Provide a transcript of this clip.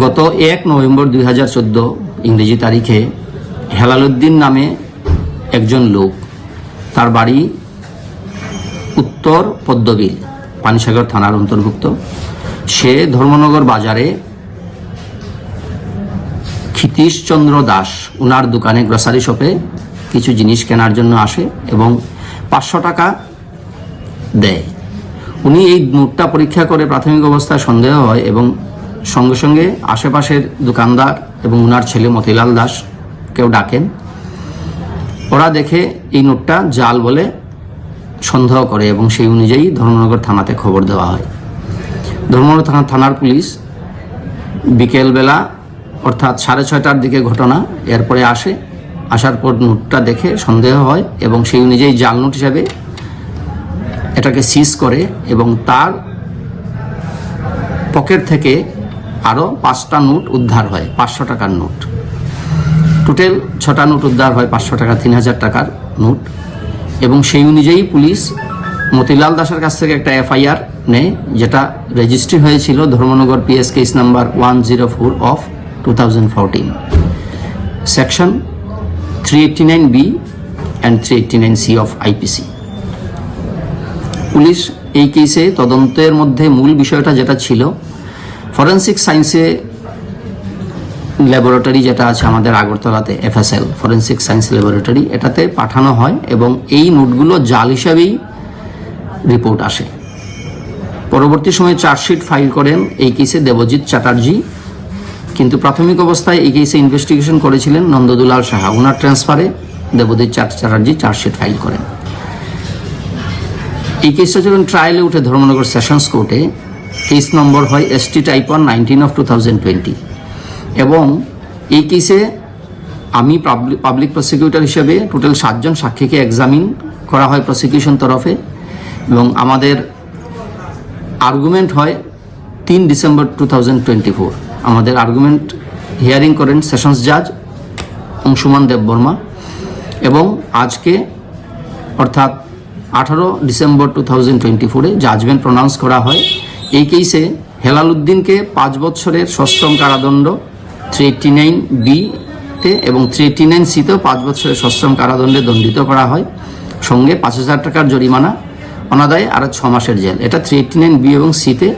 গত এক নভেম্বর দুই হাজার চোদ্দ ইংরেজি তারিখে হেলালুদ্দিন নামে একজন লোক তার বাড়ি উত্তর পদ্মবিল, পানিসাগর থানার অন্তর্ভুক্ত। সে ধর্মনগর বাজারে ক্ষিতীশচন্দ্র দাস উনার দোকানে গ্রসারি শপে কিছু জিনিস কেনার জন্য আসে এবং পাঁচশো টাকা দেয়। উনি এই নোটটা পরীক্ষা করে প্রাথমিক অবস্থায় সন্দেহ হয় এবং সঙ্গে সঙ্গে আশেপাশের দোকানদার এবং ওনার ছেলে মতিলাল দাস কেউ ডাকেন। ওরা দেখে এই নোটটা জাল বলে সন্দেহ করে এবং সেই অনুযায়ী ধর্মনগর থানাতে খবর দেওয়া হয়। ধর্মনগর থানা থানার পুলিশ বিকেলবেলা অর্থাৎ সাড়ে ছয়টার দিকে ঘটনা এরপরে আসে। আসার পর নোটটা দেখে সন্দেহ হয় এবং সেই অনুযায়ী জাল নোট হিসাবে এটাকে সিজ করে এবং তার পকেট থেকে আরও পাঁচটা নোট উদ্ধার হয়, পাঁচশো টাকার নোট। টোটাল ছটা নোট উদ্ধার হয়, পাঁচশো টাকা, তিন হাজার টাকার নোট। এবং সেই অনুযায়ী পুলিশ মতিলাল দাসের কাছ থেকে একটা এফআইআর নেয়, যেটা রেজিস্ট্রি হয়েছিল Dharmanagar PS case number one zero four of two thousand fourteen section three eighty nine B and three eighty nine C of IPC police এই কেসে তদন্তের মধ্যে মূল বিষয়টা যেটা ছিল ফরেন্সিক সায়েন্সে ল্যাবরেটরি যেটা আছে আমাদের আগরতলাতে এফএসএল ফরেন্সিক সায়েন্স ল্যাবরেটরি এটাতে পাঠানো হয় এবং এই নোটগুলো জাল হিসাবেই রিপোর্ট আসে। পরবর্তী সময়ে চার্জশিট ফাইল করেন, এই কেসে দেবজিৎ চ্যাটার্জি। কিন্তু প্রাথমিক অবস্থায় এই কেসে ইনভেস্টিগেশন করেছিলেন নন্দদুলাল সাহা। ওনার ট্রান্সফারে দেবজিৎ চ্যাট- চ্যাটার্জি চার্জশিট ফাইল করেন। এই কেসটা যখন ট্রায়ালে উঠে ধর্মনগর সেশনস কোর্টে কেস নম্বর হয় S T type one nineteen of two thousand twenty এবং এই কেসে আমি পাবলিক প্রসিকিউটর হিসেবে টোটাল সাতজন সাক্ষীকে এক্সামিন করা হয় প্রসিকিউশন তরফে এবং আমাদের আর্গুমেন্ট হয় তিন December two thousand twenty four আমাদের আর্গুমেন্ট হিয়ারিং করেন সেশনস জাজ অংশুমান দেববর্মা এবং আজকে অর্থাৎ আঠারো ডিসেম্বর টু থাউজেন্ড টোয়েন্টি ফোরে জাজমেন্ট প্রনাউন্স করা হয়। এই কেসে হেলাল উদ্দিনকে পাঁচ বছরের সশ্রম কারাদণ্ড থ্রি এইটটি নাইন বিতে এবং থ্রি এইটটি নাইন সিতেও পাঁচ বছরের সশ্রম কারাদণ্ডে দণ্ডিত করা হয়। সঙ্গে পাঁচ হাজার টাকার জরিমানা, অনাদায় আরও ছ মাসের জেল। এটা থ্রি এইটটি নাইন বি এবং সিতে